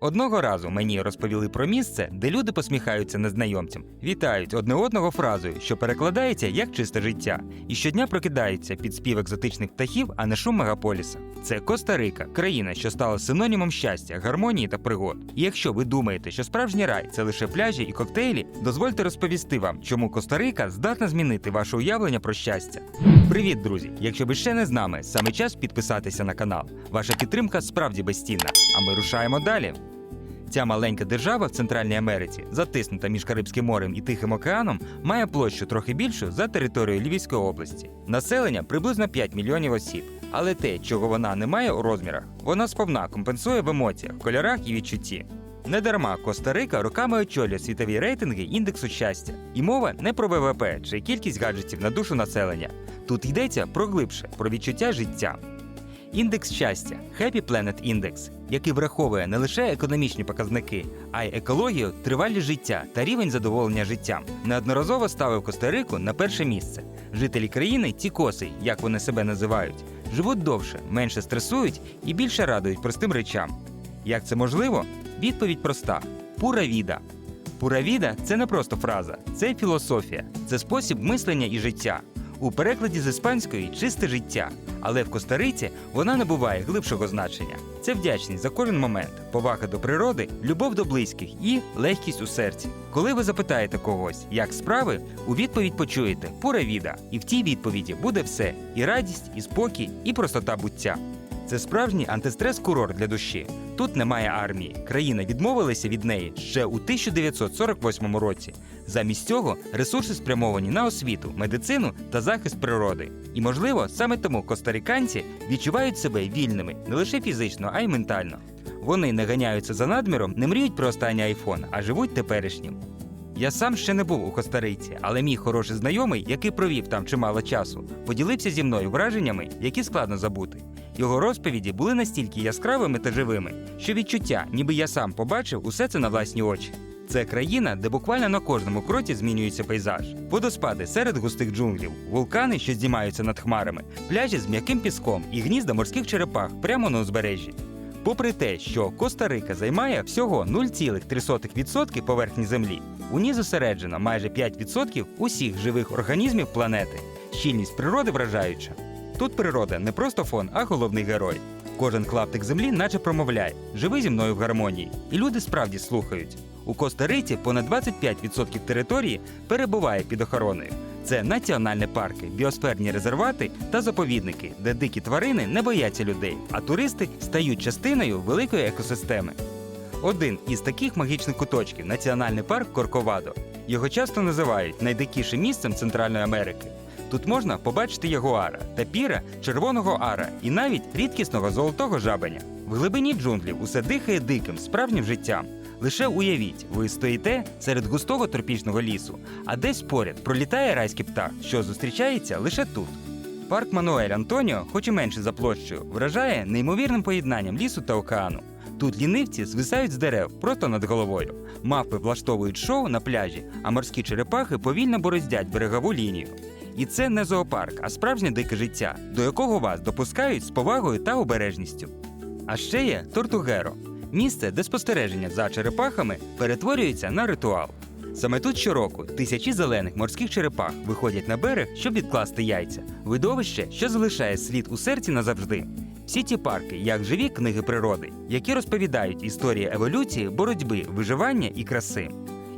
Одного разу мені розповіли про місце, де люди посміхаються незнайомцям, вітають одне одного фразою, що перекладається як чисте життя, і щодня прокидаються під спів екзотичних птахів, а не шум мегаполіса. Це Коста-Рика, країна, що стала синонімом щастя, гармонії та пригод. І якщо ви думаєте, що справжній рай це лише пляжі і коктейлі, дозвольте розповісти вам, чому Коста-Рика здатна змінити ваше уявлення про щастя. Привіт, друзі! Якщо ви ще не з нами, саме час підписатися на канал. Ваша підтримка справді безцінна. А ми рушаємо далі. Ця маленька держава в Центральній Америці, затиснута між Карибським морем і Тихим океаном, має площу трохи більшу за територією Львівської області. Населення приблизно 5 мільйонів осіб. Але те, чого вона не має у розмірах, вона сповна компенсує в емоціях, кольорах і відчутті. Недарма Коста-Рика роками очолює світові рейтинги індексу щастя. І мова не про ВВП чи кількість гаджетів на душу населення. Тут йдеться про глибше, про відчуття життя. Індекс щастя Happy Planet Index, який враховує не лише економічні показники, а й екологію, тривалість життя та рівень задоволення життям, неодноразово ставив Коста-Рику на перше місце. Жителі країни, ті коси, як вони себе називають, живуть довше, менше стресують і більше радують простим речам. Як це можливо? Відповідь проста: пура віда. Пура віда це не просто фраза, це філософія, це спосіб мислення і життя. У перекладі з іспанської чисте життя, але в Коста-Риці вона набуває глибшого значення. Це вдячність за кожен момент, повага до природи, любов до близьких і легкість у серці. Коли ви запитаєте когось, як справи, у відповідь почуєте пура віда, і в тій відповіді буде все: і радість, і спокій, і простота буття. Це справжній антистрес-курорт для душі. Тут немає армії. Країна відмовилася від неї ще у 1948 році. Замість цього ресурси спрямовані на освіту, медицину та захист природи. І можливо, саме тому костариканці відчувають себе вільними не лише фізично, а й ментально. Вони не ганяються за надміром, не мріють про останній айфон, а живуть теперішнім. Я сам ще не був у Коста-Риці, але мій хороший знайомий, який провів там чимало часу, поділився зі мною враженнями, які складно забути. Його розповіді були настільки яскравими та живими, що відчуття, ніби я сам побачив усе це на власні очі. Це країна, де буквально на кожному кроці змінюється пейзаж. Водоспади серед густих джунглів, вулкани, що здіймаються над хмарами, пляжі з м'яким піском і гнізда морських черепах прямо на узбережжі. Попри те, що Коста-Рика займає всього 0,3% поверхні землі, у ній зосереджено майже 5% усіх живих організмів планети. Щільність природи вражаюча. Тут природа не просто фон, а головний герой. Кожен клаптик землі наче промовляє живи зі мною в гармонії, і люди справді слухають. У Коста-Риці понад 25% території перебуває під охороною. Це національні парки, біосферні резервати та заповідники, де дикі тварини не бояться людей, а туристи стають частиною великої екосистеми. Один із таких магічних куточків національний парк Корковадо. Його часто називають найдикішим місцем Центральної Америки. Тут можна побачити ягуара, тапіра, червоного ара і навіть рідкісного золотого жабеня. В глибині джунглів усе дихає диким, справжнім життям. Лише уявіть, ви стоїте серед густого тропічного лісу, а десь поряд пролітає райський птах, що зустрічається лише тут. Парк Мануель Антоніо, хоч і менше за площею, вражає неймовірним поєднанням лісу та океану. Тут лінивці звисають з дерев просто над головою. Мавпи влаштовують шоу на пляжі, а морські черепахи повільно бороздять берегову лінію. І це не зоопарк, а справжнє дике життя, до якого вас допускають з повагою та обережністю. А ще є Тортугеро місце, де спостереження за черепахами перетворюється на ритуал. Саме тут щороку тисячі зелених морських черепах виходять на берег, щоб відкласти яйця, видовище, що залишає слід у серці назавжди. Всі ті парки, як живі книги природи, які розповідають історії еволюції, боротьби, виживання і краси.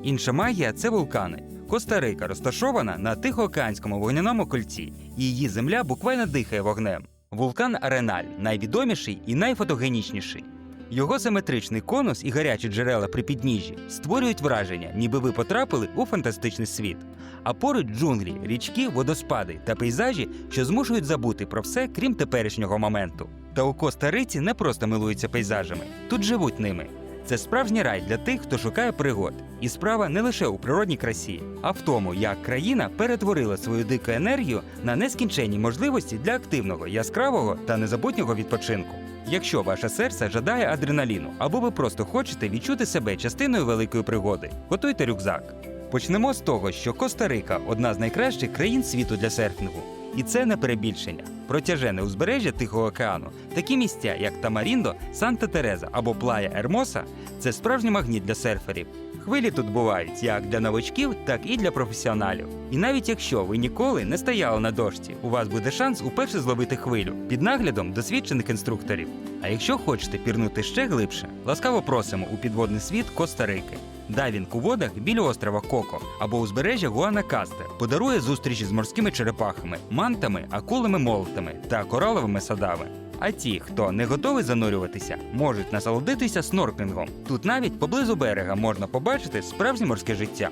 Інша магія це вулкани. Коста-Рика розташована на Тихоокеанському вогняному кольці, її земля буквально дихає вогнем. Вулкан Ареналь найвідоміший і найфотогенічніший. Його симетричний конус і гарячі джерела при підніжжі створюють враження, ніби ви потрапили у фантастичний світ. А поруч джунглі, річки, водоспади та пейзажі, що змушують забути про все, крім теперішнього моменту. Та у Коста-Риці не просто милуються пейзажами, тут живуть ними. Це справжній рай для тих, хто шукає пригод. І справа не лише у природній красі, а в тому, як країна перетворила свою дику енергію на нескінченні можливості для активного, яскравого та незабутнього відпочинку. Якщо ваше серце жадає адреналіну, або ви просто хочете відчути себе частиною великої пригоди, готуйте рюкзак. Почнемо з того, що Коста-Рика одна з найкращих країн світу для серфінгу. І це не перебільшення. Протяжене узбережжя Тихого океану, такі місця, як Тамаріндо, Санта Тереза або Плая Ермоса, це справжній магніт для серферів. Хвилі тут бувають як для новачків, так і для професіоналів. І навіть якщо ви ніколи не стояли на дошці, у вас буде шанс уперше зловити хвилю під наглядом досвідчених інструкторів. А якщо хочете пірнути ще глибше, ласкаво просимо у підводний світ Коста-Рики. Дайвінг у водах біля острова Коко або узбережжя Гуанакасте подарує зустрічі з морськими черепахами, мантами, акулами молотами та кораловими садами. А ті, хто не готовий занурюватися, можуть насолодитися снорклінгом. Тут навіть поблизу берега можна побачити справжнє морське життя.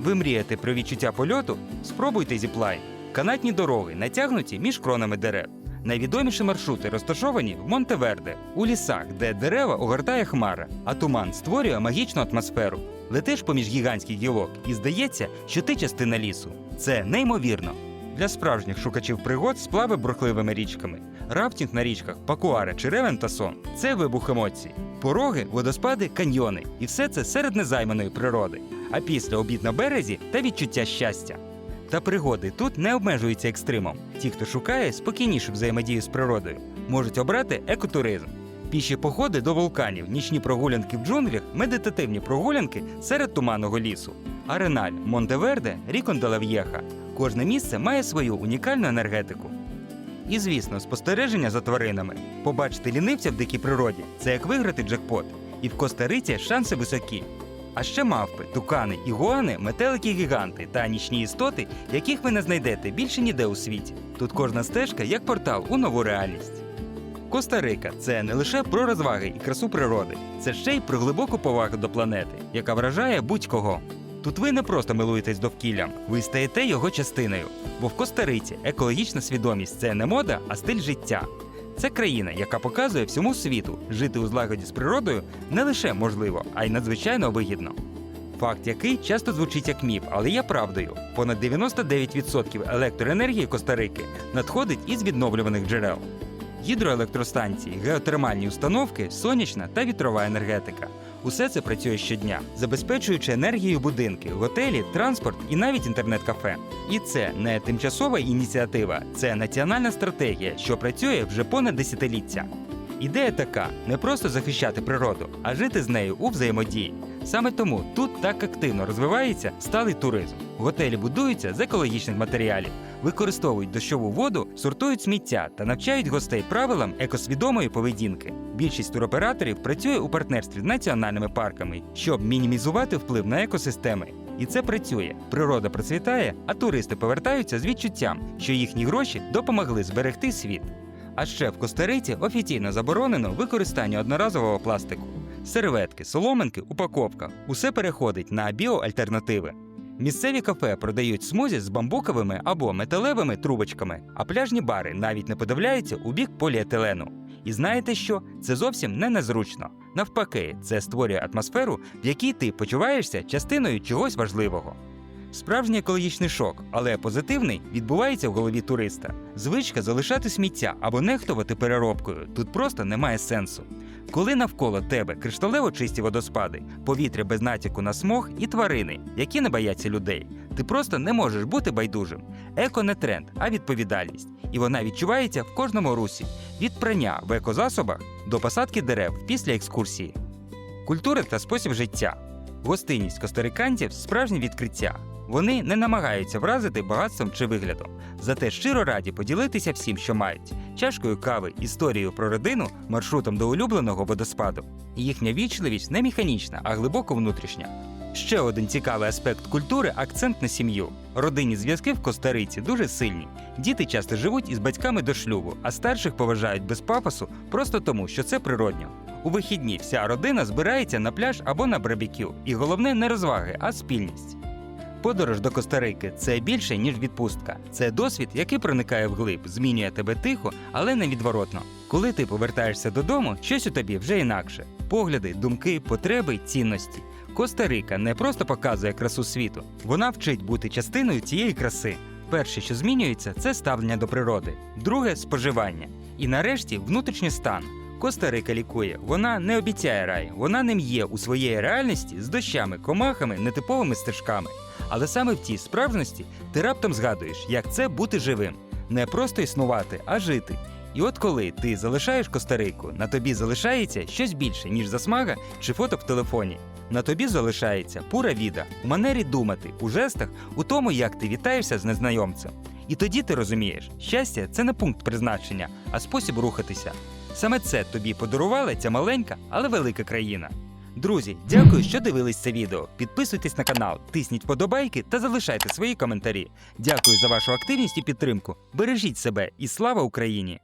Ви мрієте про відчуття польоту? Спробуйте зіплайн. Канатні дороги натягнуті між кронами дерев. Найвідоміші маршрути розташовані в Монтеверде, у лісах, де дерева огортає хмара, а туман створює магічну атмосферу. Летиш поміж гігантських гілок і здається, що ти частина лісу. Це неймовірно. Для справжніх шукачів пригод сплави бурхливими річками, рафтінг на річках, пакуари чи ревен та сон це вибух емоцій. Пороги, водоспади, каньйони. І все це серед незайманої природи. А після обід на березі та відчуття щастя. Та пригоди тут не обмежуються екстримом. Ті, хто шукає спокійнішу взаємодію з природою, можуть обрати екотуризм. Піші походи до вулканів, нічні прогулянки в джунглях, медитативні прогулянки серед туманного лісу. Ареналь, Монтеверде, Рікон де ла Кожне місце має свою унікальну енергетику. І, звісно, спостереження за тваринами. Побачити лінивця в дикій природі це як виграти джекпот. І в Коста-Риці шанси високі. А ще мавпи, тукани, ігуани, метелики гіганти та нічні істоти, яких ви не знайдете більше ніде у світі. Тут кожна стежка як портал у нову реальність. Коста-Рика це не лише про розваги і красу природи, це ще й про глибоку повагу до планети, яка вражає будь-кого. Тут ви не просто милуєтесь довкіллям, ви стаєте його частиною. Бо в Коста-Риці екологічна свідомість це не мода, а стиль життя. Це країна, яка показує всьому світу, жити у злагоді з природою не лише можливо, а й надзвичайно вигідно. Факт, який часто звучить як міф, але є правдою. Понад 99% електроенергії Коста-Рики надходить із відновлюваних джерел. Гідроелектростанції, геотермальні установки, сонячна та вітрова енергетика. Усе це працює щодня, забезпечуючи енергією будинки, готелі, транспорт і навіть інтернет-кафе. І це не тимчасова ініціатива, це національна стратегія, що працює вже понад десятиліття. Ідея така: не просто захищати природу, а жити з нею у взаємодії. Саме тому тут так активно розвивається сталий туризм. Готелі будуються з екологічних матеріалів, використовують дощову воду, сортують сміття та навчають гостей правилам екосвідомої поведінки. Більшість туроператорів працює у партнерстві з національними парками, щоб мінімізувати вплив на екосистеми. І це працює. Природа процвітає, а туристи повертаються з відчуттям, що їхні гроші допомогли зберегти світ. А ще в Коста-Риці офіційно заборонено використання одноразового пластику. Серветки, соломинки, упаковка усе переходить на біоальтернативи. Місцеві кафе продають смузі з бамбуковими або металевими трубочками, а пляжні бари навіть не подивляються у бік поліетилену. І знаєте що? Це зовсім не незручно. Навпаки, це створює атмосферу, в якій ти почуваєшся частиною чогось важливого. Справжній екологічний шок, але позитивний, відбувається в голові туриста. Звичка залишати сміття або нехтувати переробкою тут просто немає сенсу. Коли навколо тебе кришталево чисті водоспади, повітря без натяку на смог і тварини, які не бояться людей, ти просто не можеш бути байдужим. Еко не тренд, а відповідальність. І вона відчувається в кожному русі від прання в екозасобах до посадки дерев після екскурсії. Культура та спосіб життя. Гостинність косториканців справжнє відкриття. Вони не намагаються вразити багатством чи виглядом, зате щиро раді поділитися всім, що мають: чашкою кави, історією про родину, маршрутом до улюбленого водоспаду. Їхня вічливість не механічна, а глибоко внутрішня. Ще один цікавий аспект культури акцент на сім'ю. Родинні зв'язки в Коста-Риці дуже сильні. Діти часто живуть із батьками до шлюбу, а старших поважають без пафосу просто тому, що це природньо. У вихідні вся родина збирається на пляж або на барбекю. І головне не розваги, а спільність. Подорож до Коста-Рики – це більше, ніж відпустка. Це досвід, який проникає вглиб, змінює тебе тихо, але невідворотно. Коли ти повертаєшся додому, щось у тобі вже інакше: погляди, думки, потреби, цінності. Коста-Рика не просто показує красу світу, вона вчить бути частиною цієї краси. Перше, що змінюється, це ставлення до природи, друге споживання. І нарешті внутрішній стан. Коста-Рика лікує. Вона не обіцяє рай, вона ним є у своєї реальності з дощами, комахами, нетиповими стежками. Але саме в тій справжності ти раптом згадуєш, як це бути живим. не просто існувати, а жити. І от коли ти залишаєш Коста-Рику, на тобі залишається щось більше, ніж засмага чи фото в телефоні. На тобі залишається пура віда у манері думати, у жестах, у тому, як ти вітаєшся з незнайомцем. І тоді ти розумієш, щастя це не пункт призначення, а спосіб рухатися. Саме це тобі подарувала ця маленька, але велика країна. Друзі, дякую, що дивились це відео. Підписуйтесь на канал, тисніть подобайки та залишайте свої коментарі. Дякую за вашу активність і підтримку. Бережіть себе і слава Україні!